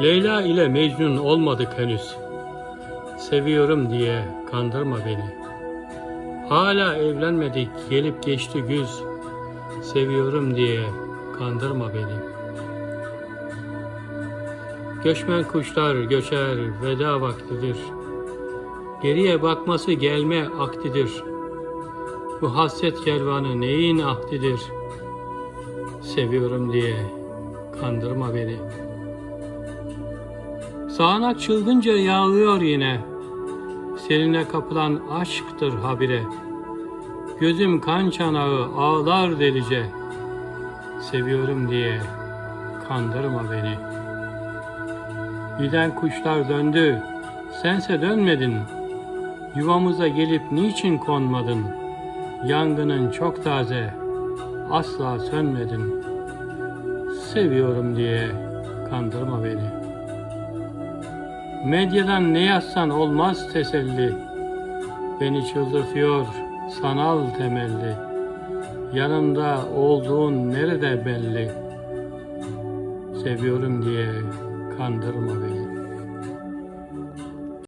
Leyla ile Mecnun olmadık henüz. Seviyorum diye kandırma beni. Hala evlenmedik gelip geçti güz. Seviyorum diye kandırma beni. Göçmen kuşlar göçer veda vaktidir. Geriye bakması gelme aktidir. Bu hasret kervanı neyin ahdidir? Seviyorum diye kandırma beni. Sağanak çılgınca yağıyor yine. Seline kapılan aşktır habire. Gözüm kan çanağı ağlar delice. Seviyorum diye kandırma beni. Giden kuşlar döndü, sense dönmedin. Yuvamıza gelip niçin konmadın? Yangının çok taze, asla sönmedin. Seviyorum diye kandırma beni. Medyadan ne yazsan olmaz teselli. Beni çıldırtıyor sanal temelli. Yanımda olduğun nerede belli. Seviyorum diye kandırma beni.